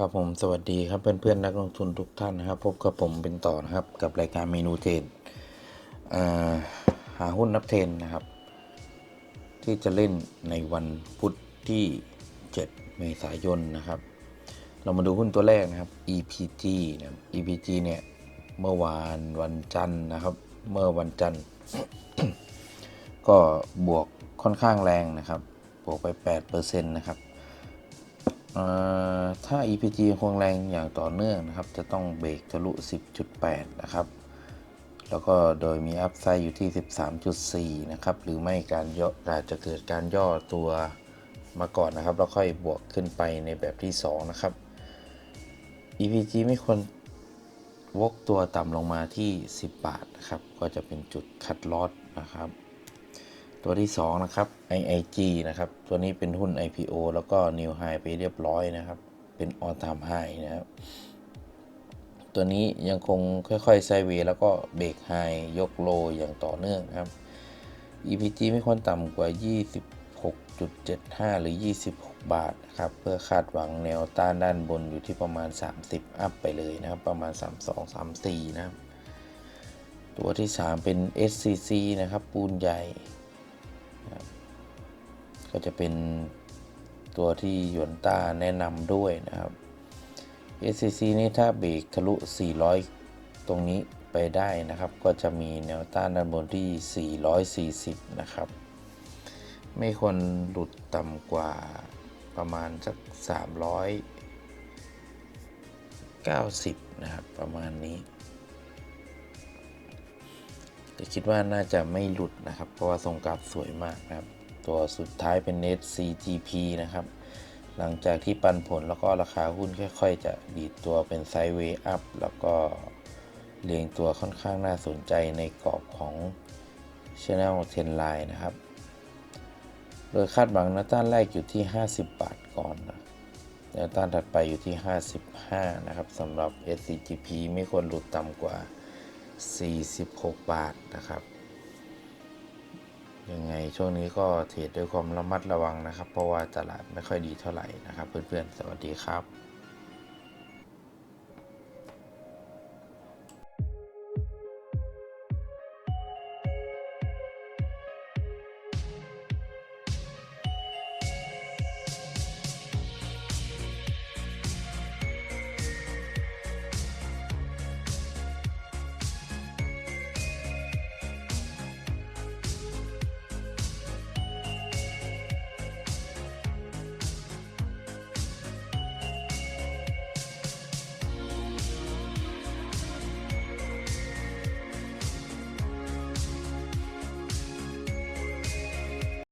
ครับผมสวัสดีครับเพื่อนๆนักลงทุนทุกท่านนะครับ พบกับผมเป็นต่อนะครับ กับรายการเมนูเทรดอ่าหาหุ้นนับเทรนนะครับ ที่จะเล่นในวันพุธที่ 7 เมษายนนะครับ เรามาดูหุ้นตัวแรกนะครับ EPG นะ EPG เนี่ยเมื่อวานวันจันทร์นะครับ เมื่อวันจันทร์ ก็บวกค่อนข้างแรงนะครับ บวกไป 8%นะครับ ถ้า EPG คงแรงอย่างต่อเนื่องนะครับ จะต้องเบรกทะลุ 10.8 นะครับ แล้วก็โดยมีอัพไซด์อยู่ที่ 13.4 นะครับ หรือไม่การย่ออาจจะเกิดการย่อตัวมาก่อนนะครับ แล้วค่อยบวกขึ้นไปในแบบที่ 2 นะครับ EPG ไม่ควรวกตัวต่ำลงมาที่ 10 บาทนะครับ ก็จะเป็นจุดคัดลอสนะครับ ตัวที่ 2 นะครับ IIG นะครับ ตัวนี้เป็นหุ้น IPO แล้วก็ New High ไปเรียบร้อยนะครับ เป็น All Time High นะครับ ตัวนี้ยังคงค่อยๆไซเวย์แล้วก็เบรกไฮยกโลอย่างต่อเนื่องนะครับ EPG ไม่ควรต่ำกว่า 26.75 หรือ 26 บาทนะครับ เพื่อคาดหวังแนวต้านด้านบนอยู่ที่ประมาณ 30 อัพไปเลยนะครับ ประมาณ 32 34 นะครับ ตัวที่ 3 เป็น SCC นะครับ ปูนใหญ่ ก็จะเป็นตัวที่ยวนต้าแนะนำด้วยนะครับ SCC นี่ถ้าเบรกทะลุ 400 ตรงนี้ไปได้นะครับ ก็จะมีแนวต้านด้านบนที่ 440 นะครับ ไม่ควรหลุดต่ำกว่าประมาณสัก 390 นะครับ ประมาณนี้แต่คิดว่าน่าจะไม่หลุดนะครับ เพราะว่าทรงกราฟสวยมากนะครับ ตัวสุดท้ายเป็น SCGP นะครับ หลังจากที่ปันผลแล้วก็ราคาหุ้นค่อย ๆ จะดีดตัวเป็นไซด์เวย์อัพแล้วก็เรียงตัวค่อนข้างน่าสนใจในกรอบของ Channel 10 Line นะครับ โดยคาดหวังแนวต้านแรกอยู่ที่ 50 บาทก่อนนะแนวต้านถัดไปอยู่ที่ 55 นะครับสำหรับ SCGP ไม่ควรหลุดต่ำกว่า 46 บาทนะครับ ยังไงช่วงนี้ก็เทรดด้วยความระมัดระวังนะครับ เพราะว่าตลาดไม่ค่อยดีเท่าไหร่นะครับ เพื่อนๆ สวัสดีครับ